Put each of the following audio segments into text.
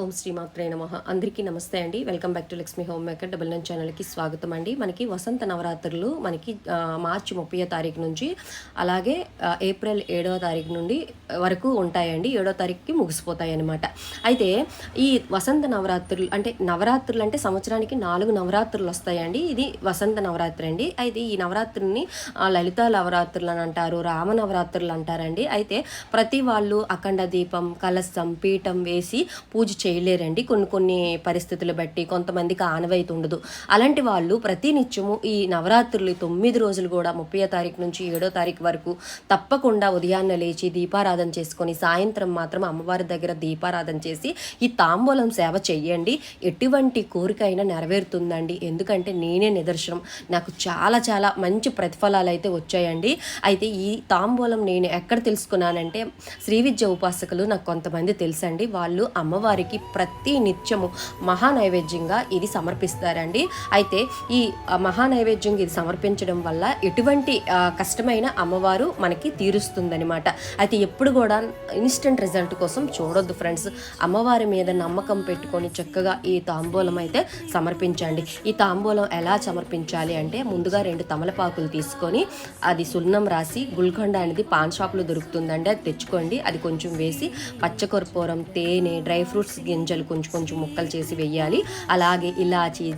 ఓం శ్రీమాత్రే నమ. అందరికీ నమస్తే అండి. Welcome back to Lakshmi home maker double nine ఛానల్కి స్వాగతం అండి. మనకి వసంత నవరాత్రులు మనకి మార్చి ముప్పై తారీఖు నుంచి అలాగే ఏప్రిల్ ఏడవ తారీఖు నుండి వరకు ఉంటాయండి. ఏడో తారీఖుకి ముగిసిపోతాయి అనమాట అయితే ఈ వసంత నవరాత్రులు అంటే నవరాత్రులు అంటే సంవత్సరానికి నాలుగు నవరాత్రులు వస్తాయండి. ఇది వసంత నవరాత్రి అండి. అయితే ఈ నవరాత్రుల్ని లలిత నవరాత్రులు అని అంటారు రామ నవరాత్రులు అంటారండి. అయితే ప్రతి వాళ్ళు అఖండ దీపం కలసం పీఠం వేసి పూజ చేయలేరండి. కొన్ని కొన్ని పరిస్థితులు బట్టి కొంతమందికి ఆనవాయితీ ఉండదు. అలాంటి వాళ్ళు ప్రతి నిత్యము ఈ నవరాత్రులు తొమ్మిది రోజులు కూడా ముప్పై తారీఖు నుంచి ఏడో తారీఖు వరకు తప్పకుండా ఉదయాన్నే లేచి దీపారాధన చేసుకొని సాయంత్రం మాత్రం అమ్మవారి దగ్గర దీపారాధన చేసి ఈ తాంబూలం సేవ చెయ్యండి. ఎటువంటి కోరిక అయినా నెరవేరుతుందండి. ఎందుకంటే నేనే నిదర్శనం. నాకు చాలా చాలా మంచి ప్రతిఫలాలు అయితే వచ్చాయండి. అయితే ఈ తాంబూలం నేను ఎక్కడ తెలుసుకున్నానంటే శ్రీ విద్య ఉపాసకులు నాకు కొంతమంది తెలుసండి. వాళ్ళు అమ్మవారికి ప్రతి నిత్యము మహా నైవేద్యంగా ఇది సమర్పిస్తారండి. అయితే ఈ మహా నైవేద్యంగా ఇది సమర్పించడం వల్ల ఎటువంటి కష్టమైన అమ్మవారు మనకి తీరుస్తుందనమాట అయితే ఎప్పుడు కూడా ఇన్స్టెంట్ రిజల్ట్ కోసం చూడొద్దు ఫ్రెండ్స్. అమ్మవారి మీద నమ్మకం పెట్టుకొని చక్కగా ఈ తాంబూలం అయితే సమర్పించండి. ఈ తాంబూలం ఎలా సమర్పించాలి అంటే ముందుగా రెండు తమలపాకులు తీసుకొని అది సున్నం రాసి గుల్కొండ అనేది పాన్ షాప్లో దొరుకుతుందండి. అది తెచ్చుకోండి. అది కొంచెం వేసి పచ్చకర్పూరం తేనె డ్రై ఫ్రూట్స్ గింజలు కొంచెం కొంచెం ముక్కలు చేసి వెయ్యాలి అలాగే ఇలాచి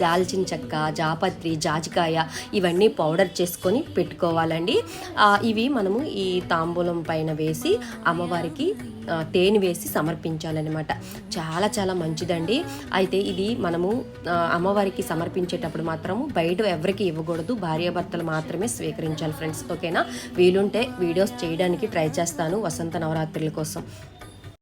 దాల్చిన చెక్క జాపత్రి జాజికాయ ఇవన్నీ పౌడర్ చేసుకొని పెట్టుకోవాలండి. ఇవి మనము ఈ తాంబూలం పైన వేసి అమ్మవారికి తేనె వేసి సమర్పించాలన్నమాట. చాలా చాలా మంచిదండి. అయితే ఇది మనము అమ్మవారికి సమర్పించేటప్పుడు మాత్రము బయట ఎవరికి ఇవ్వకూడదు. భార్యాభర్తలు మాత్రమే స్వీకరించాలి ఫ్రెండ్స్. ఓకేనా? వీలుంటే వీడియోస్ చేయడానికి ట్రై చేస్తాను. వసంత నవరాత్రుల కోసం.